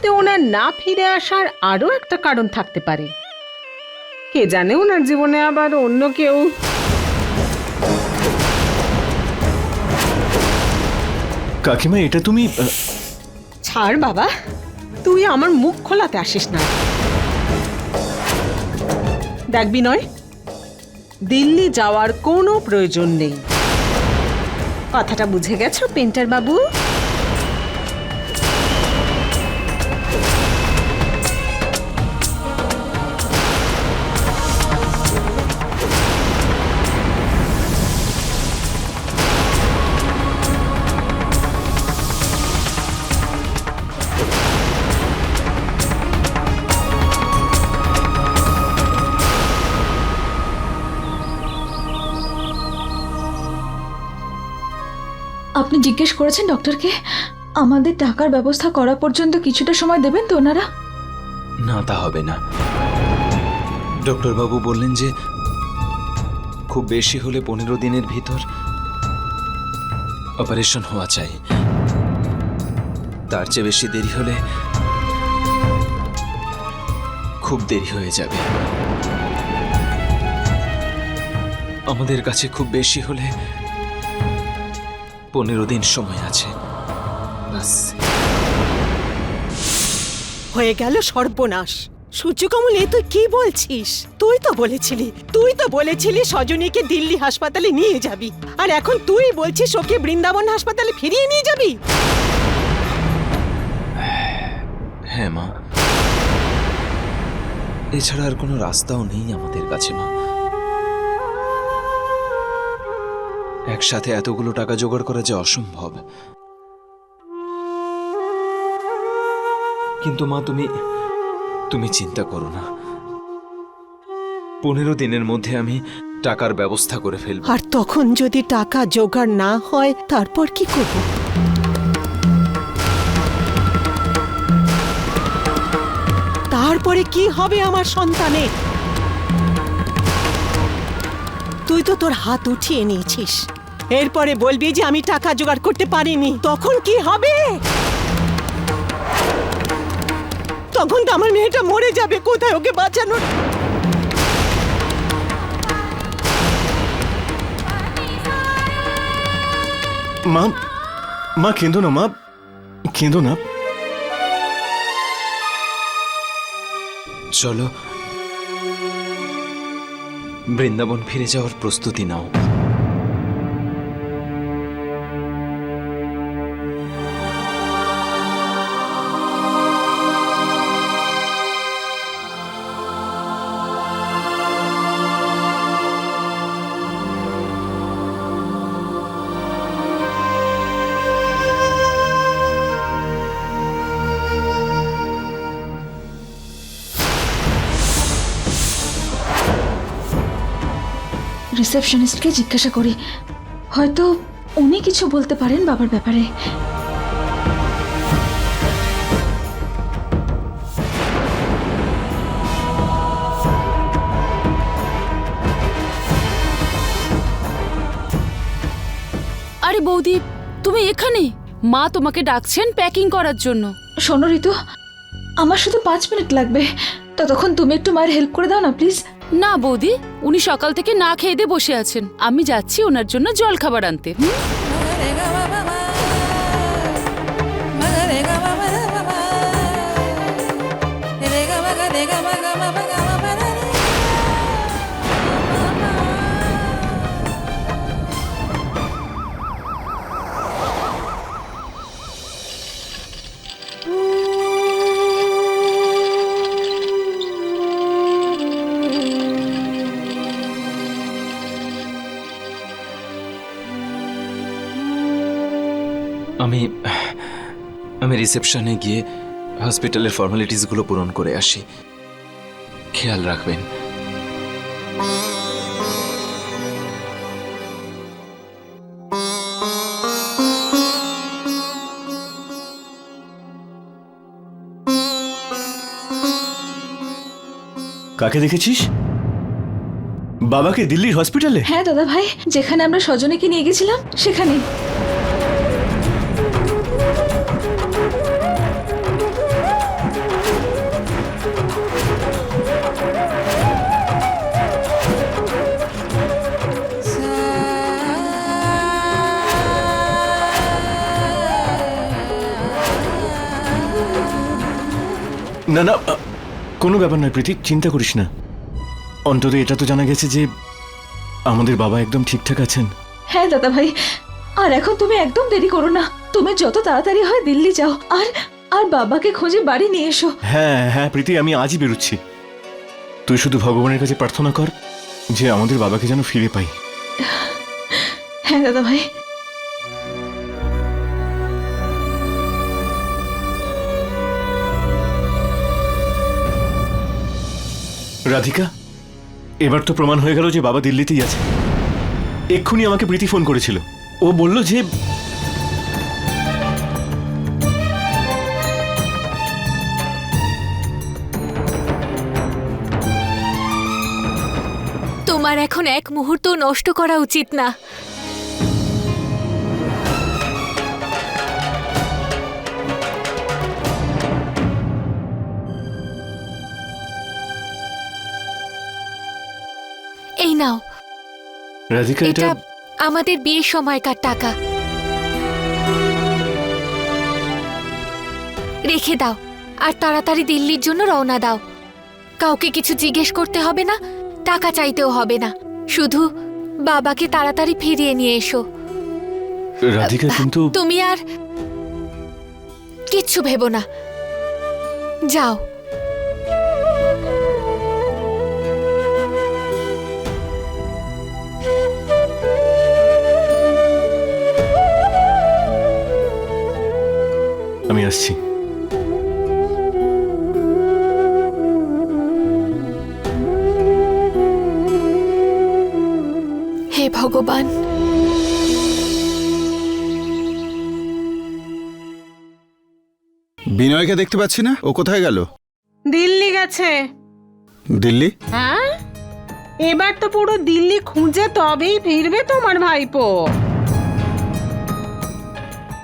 ভারতে ওনার না ফিরে আসার আরও একটা কারণ থাকতে পারে। কে জানে ওনার জীবনে আবার অন্য কেউ? কাকিমা এটা তুমি ছাড় বাবা তুই আমার মুখ খোলাতে আসিস না। দেখবি নয় দিল্লি যাওয়ার কোনো প্রয়োজন নেই। কথাটা বুঝে গেছো পেন্টার বাবু জিজ্ঞেস করেছেন ডক্টরকে? আমাদের টাকার ব্যবস্থা করা পর্যন্ত কিছুটা সময় দেবেন তো ওনারা? না, তা হবে না। ডক্টর বাবু বললেন যে, খুব বেশি হলে পনেরো দিনের ভিতর অপারেশন হওয়া চাই। তার চেয়ে বেশি দেরি হলে খুব দেরি হয়ে যাবে। আমাদের কাছে খুব বেশি হলে পনেরো দিন সময় আছে। বাস। হয়ে গেল সর্বনাশ। সূর্যকমল তুই কি বলছিস? তুই তো বলেছিলি তুই তো বলেছিলি সজনীকে দিল্লি হাসপাতালে নিয়ে যাবি। আর এখন তুই বলছিস ওকে বৃন্দাবন হাসপাতালে ফিরিয়ে নিয়ে যাবি? হ্যাঁ মা। এছাড়া আর কোনো রাস্তাও নেই আমাদের কাছে মা। একসাথে এতগুলো টাকা জোগাড় করা যে অসম্ভব। কিন্তু মা, তুমি তুমি চিন্তা করো না। পনেরো দিনের মধ্যে আমি টাকার ব্যবস্থা করে ফেলব। আর তখন যদি টাকা জোগাড় না হয়, তারপর কি করব? তারপরে কি হবে আমার সন্তানে? তুই তো তোর হাত উঠিয়ে নিয়েছিস। এরপরে বলবি যে আমি টাকা জোগাড় করতে পারিনি। তখন কি হবে? তখন তো আমার মেয়েটা মরে যাবে। কোথায় ওকে বাঁচানোর? মা মা কেঁদো না মা কেঁদো না। চলো বৃন্দাবন ফিরে যাওয়ার প্রস্তুতি নাও। রিসেপশনিস্টকে জিজ্ঞাসা করি হয়তো উনি কিছু বলতে পারেন বাবার ব্যাপারে। আরে বৌদি তুমি এখানে? মা তোমাকে ডাকছেন প্যাকিং করার জন্য। শোনো ঋতু আমার শুধু পাঁচ মিনিট লাগবে। ততক্ষণ তুমি একটু মায়ের হেল্প করে দাও না প্লিজ। না বৌদি, উনি সকাল থেকে না খেয়ে দিয়ে বসে আছেন। আমি যাচ্ছি ওনার জন্য জল খাবার আনতে। আমি আমি রিসেপশনে গিয়ে হসপিটালের ফর্মালিটিসগুলো পূরণ করে আসি। খেয়াল রাখবেন। কাকে দেখেছিস? বাবাকে দিল্লির হসপিটালে হ্যাঁ দাদা ভাই যেখানে আমরা স্বজনেকে নিয়ে গেছিলাম সেখানে না না কোনো ব্যাপার নয় প্রীতি চিন্তা করিস না। অন্তত এটা তো জানা গেছে যে আমাদের বাবা একদম ঠিকঠাক আছেন। হ্যাঁ দাদা ভাই আর এখন তুমি একদম দেরি করো না। তুমি যত তাড়াতাড়ি হয় দিল্লি যাও আর আর বাবাকে খুঁজে বাড়ি নিয়ে এসো। হ্যাঁ হ্যাঁ প্রীতি আমি আজই বেরোচ্ছি। তুই শুধু ভগবানের কাছে প্রার্থনা কর যে আমাদের বাবাকে যেন ফিরে পাই। হ্যাঁ দাদা ভাই রাধিকা, এবার তো প্রমাণ হয়ে গেল যে বাবা দিল্লিতেই আছে। এক্ষুনি আমাকে প্রীতি ফোন করেছিল। ও বলল যে, তোমার এখন এক মুহূর্ত নষ্ট করা উচিত না। নাও। রাধিকা এটা এটা আমাদের বিয়ের সময়কার টাকা। রেখে দাও আর তাড়াতাড়ি দিল্লির জন্য রওনা দাও। কাউকে কিছু জিজ্ঞেস করতে হবে না টাকা চাইতেও হবে না। শুধু বাবাকে তাড়াতাড়ি ফিরিয়ে নিয়ে এসো। রাধিকা কিন্তু তুমি আর কিচ্ছু ভেবো না। যাও। আমি আসছি। হে ভগবান। বিনয়কে দেখতে পাচ্ছি না? ও কোথায় গেল? দিল্লি গেছে। দিল্লি? হ্যাঁ? এবার তো পুরো দিল্লি খুঁজে তবেই ফিরবে তোমার ভাইপো।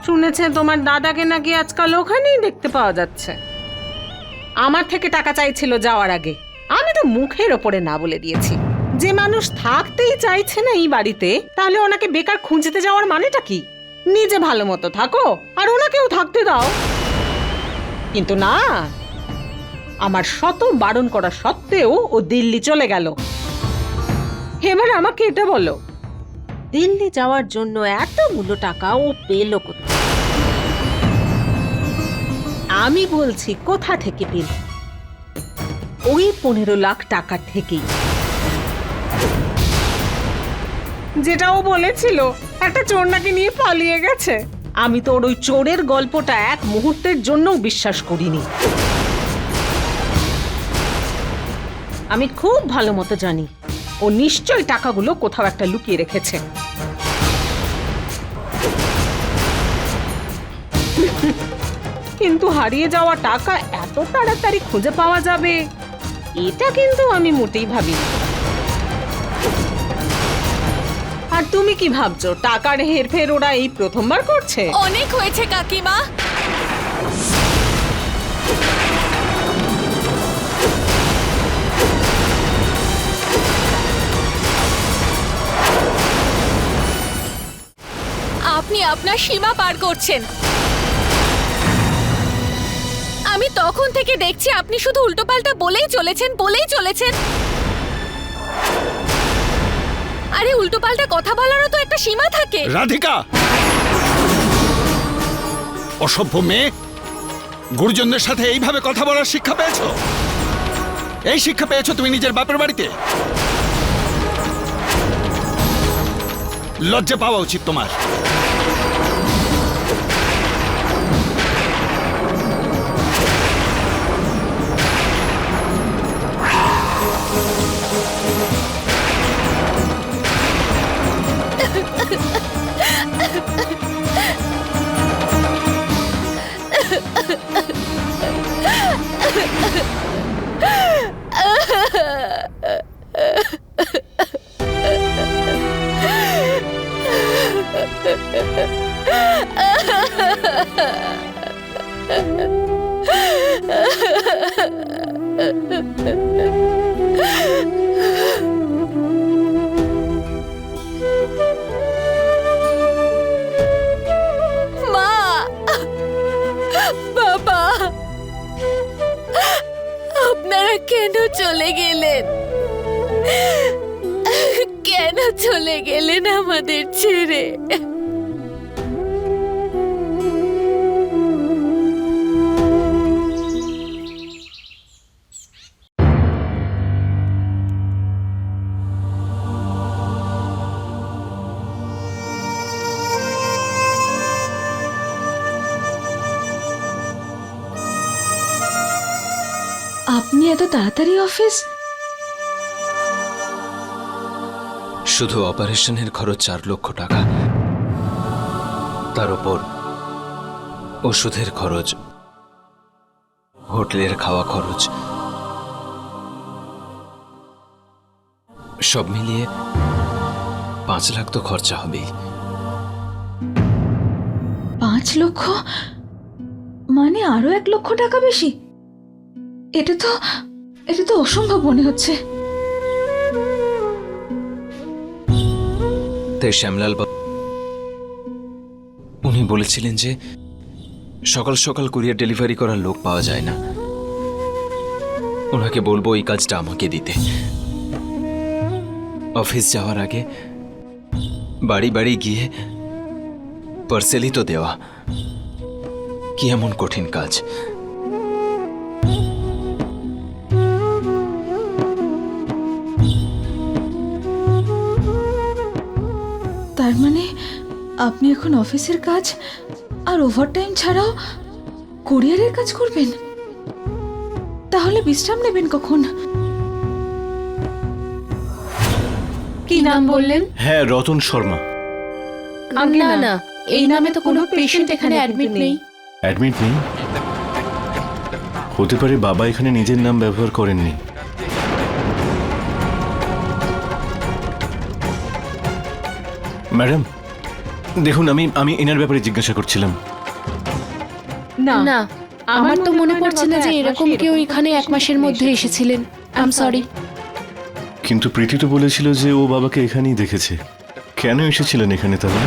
শুনেছে তোমার দাদাকে নাকি আজকাল ওখানেই দেখতে পাওয়া যাচ্ছে। আমার থেকে টাকা চাইছিল যাওয়ার আগে। আমি তো মুখের ওপরে না বলে দিয়েছি। যে মানুষ থাকতেই চাইছে না এই বাড়িতে, তাহলে ওনাকে বেকার খুঁজতে যাওয়ার মানেটা কি? নিজে ভালো মতো থাকো, আর ওনাকেও থাকতে দাও। কিন্তু না, আমার শত বারণ করা সত্ত্বেও ও দিল্লি চলে গেল। এবার আমাকে এটা বলো, দিল্লি যাওয়ার জন্য এতগুলো টাকা ও পেল কোথায়? আমি বলছি কোথা থেকে পেল? ওই পনেরো লাখ টাকা থেকেই। যেটা ও বলেছিল একটা চোর নাকি নিয়ে পালিয়ে গেছে। আমি তো ওর ওই চোরের গল্পটা এক মুহূর্তের জন্যও বিশ্বাস করিনি। আমি খুব ভালো মতো জানি ও নিশ্চয়ই টাকাগুলো কোথাও একটা লুকিয়ে রেখেছে। কিন্তু হারিয়ে যাওয়া টাকা এত তাড়াতাড়ি খুঁজে পাওয়া যাবে? এটা কিন্তু আমি মোটেই ভাবিনি। আর তুমি কি ভাবছ, টাকার হেরফের ওরা এই প্রথমবার করছে? অনেক হয়েছে, কাকিমা। আপনি আপনার সীমা পার করছেন। আমি তখন থেকে দেখছি আপনি শুধু উল্টোপাল্টা বলেই চলেছেন বলেই চলেছেন। আরে, উল্টোপাল্টা কথা বলারও তো একটা সীমা থাকে। রাধিকা! অসভ্য মেয়ে, গুরুজনদের সাথে এইভাবে কথা বলার শিক্ষা পেয়েছ? এই শিক্ষা পেয়েছ তুমি নিজের বাপের বাড়িতে? লজ্জা পাওয়া উচিত তোমার। মা! বাবা! কেন চলে গেলেন? কেন চলে গেলেন আমাদের ছেড়ে? এত তাড়াতাড়ি অফিস? শুধু অপারেশনের খরচ চার লক্ষ টাকা। তার উপর ওষুধের খরচ হোটেলের খাওয়া খরচ সব মিলিয়ে পাঁচ লাখ তো খরচা হবেই। পাঁচ লক্ষ? মানে আরও এক লক্ষ টাকা বেশি? এটা তো এটা তো অসম্ভব মনে হচ্ছে। শ্যামলাল উনি বলেছিলেন যে সকাল সকাল কুরিয়ার ডেলিভারি করার লোক পাওয়া যায় না। ওনাকে বলব এই কাজটা আমাকে দিতে। অফিস যাওয়ার আগে বাড়ি বাড়ি গিয়ে পার্সেলই তো দেওয়া। কি এমন কঠিন কাজ? আপনি এখন অফিসের কাজ আর ওভারটাইম ছাড়াও কুরিয়ারের কাজ করবেন? তাহলে বিশ্রাম নেবেন কখন? কি নাম বললেন? হ্যাঁ রতন শর্মা। না না এই নামে তো কোনো পেশেন্ট এখানে অ্যাডমিট নেই। অ্যাডমিট নেই? হতে পারে বাবা এখানে নিজের নাম ব্যবহার করেননি। ম্যাডাম দেখুন আমি আমি এনার ব্যাপারে জিজ্ঞাসা করছিলাম। না না আমার তো মনে পড়ছে না যে এরকম কেউ এখানে এক মাসের মধ্যে এসেছিলেন। আই এম সরি কিন্তু প্রীতি তো বলেছিল যে ও বাবাকে এখানেই দেখেছে। কেন এসেছিলেন এখানে তাহলে?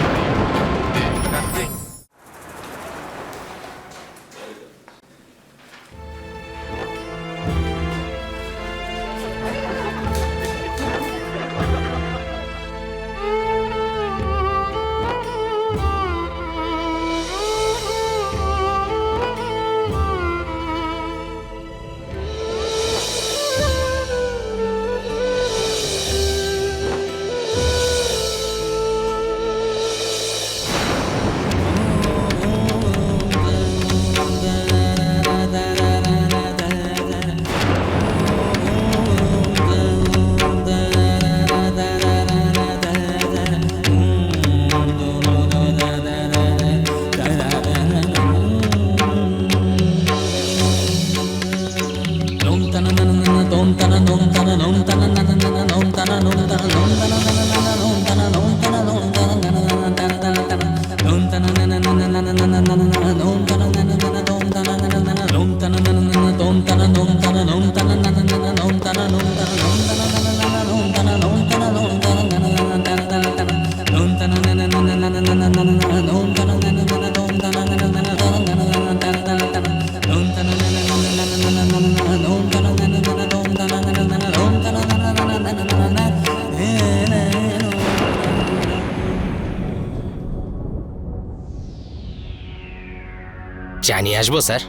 নিয়ে আসব স্যার।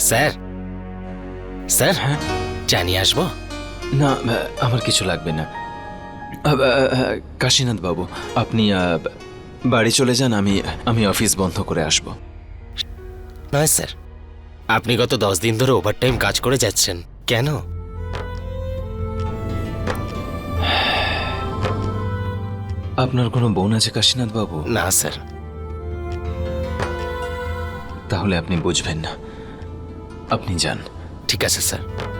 স্যার। স্যার হ্যাঁ? চা নিয়ে আসব? না আমার কিছু লাগবে না। কাশীনাথ বাবু আপনি বাড়ি চলে যান আমি আমি অফিস বন্ধ করে আসব। নয় স্যার। আপনি গত দশ দিন ধরে ওভারটাইম কাজ করে যাচ্ছেন। কেন? আপনার কোনো বোন আছে কাশীনাথ বাবু? না স্যার। তাহলে আপনি বুঝবেন না। আপনি যান। ঠিক আছে স্যার।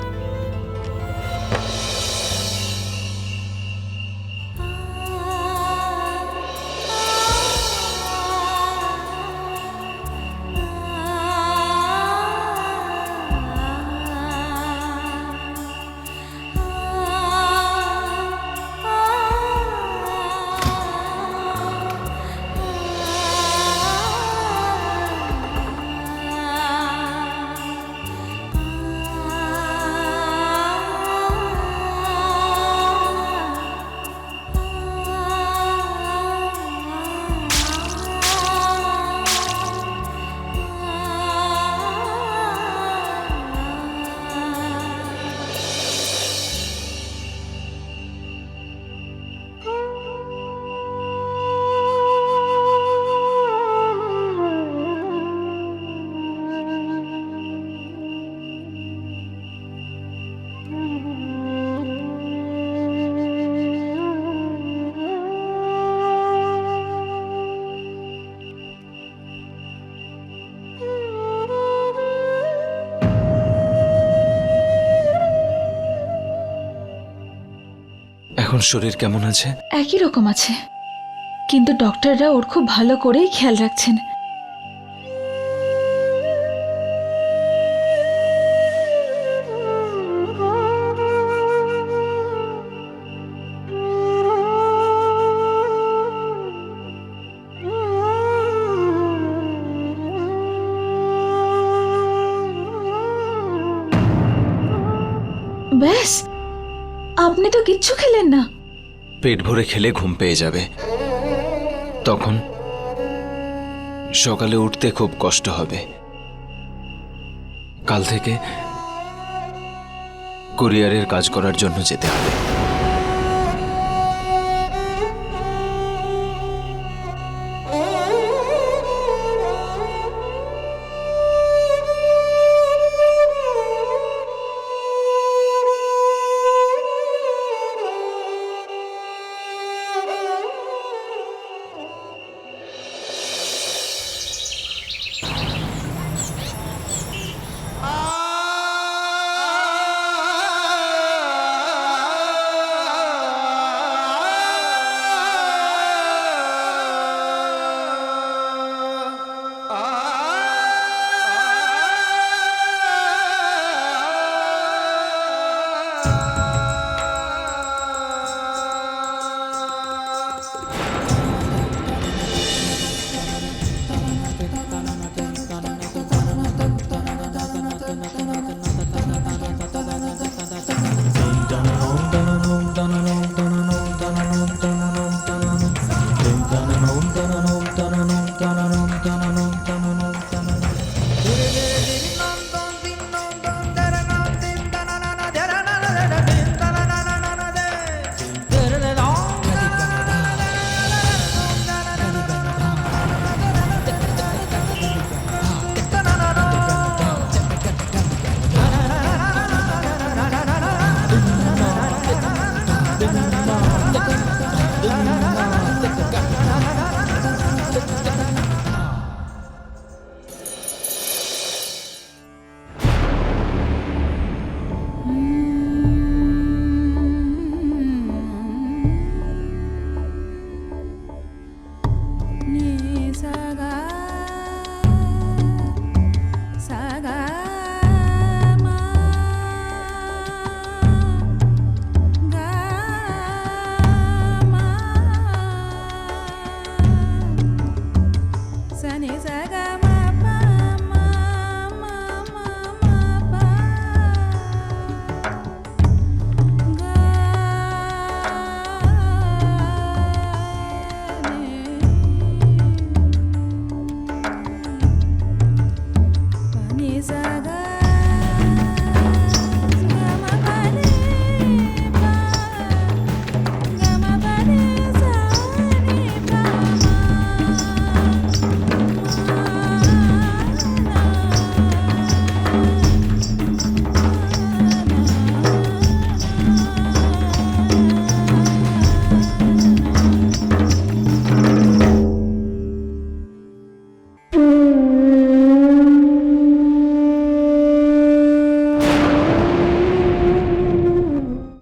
এখন শরীর কেমন আছে? একই রকম আছে। কিন্তু ডক্টররা ওর খুব ভালো করেই খেয়াল রাখছেন। পেট ভরে খেলে ঘুম পেয়ে যাবে। তখন সকালে উঠতে খুব কষ্ট হবে। কাল থেকে কুরিয়ারের কাজ করার জন্য যেতে হবে। जागा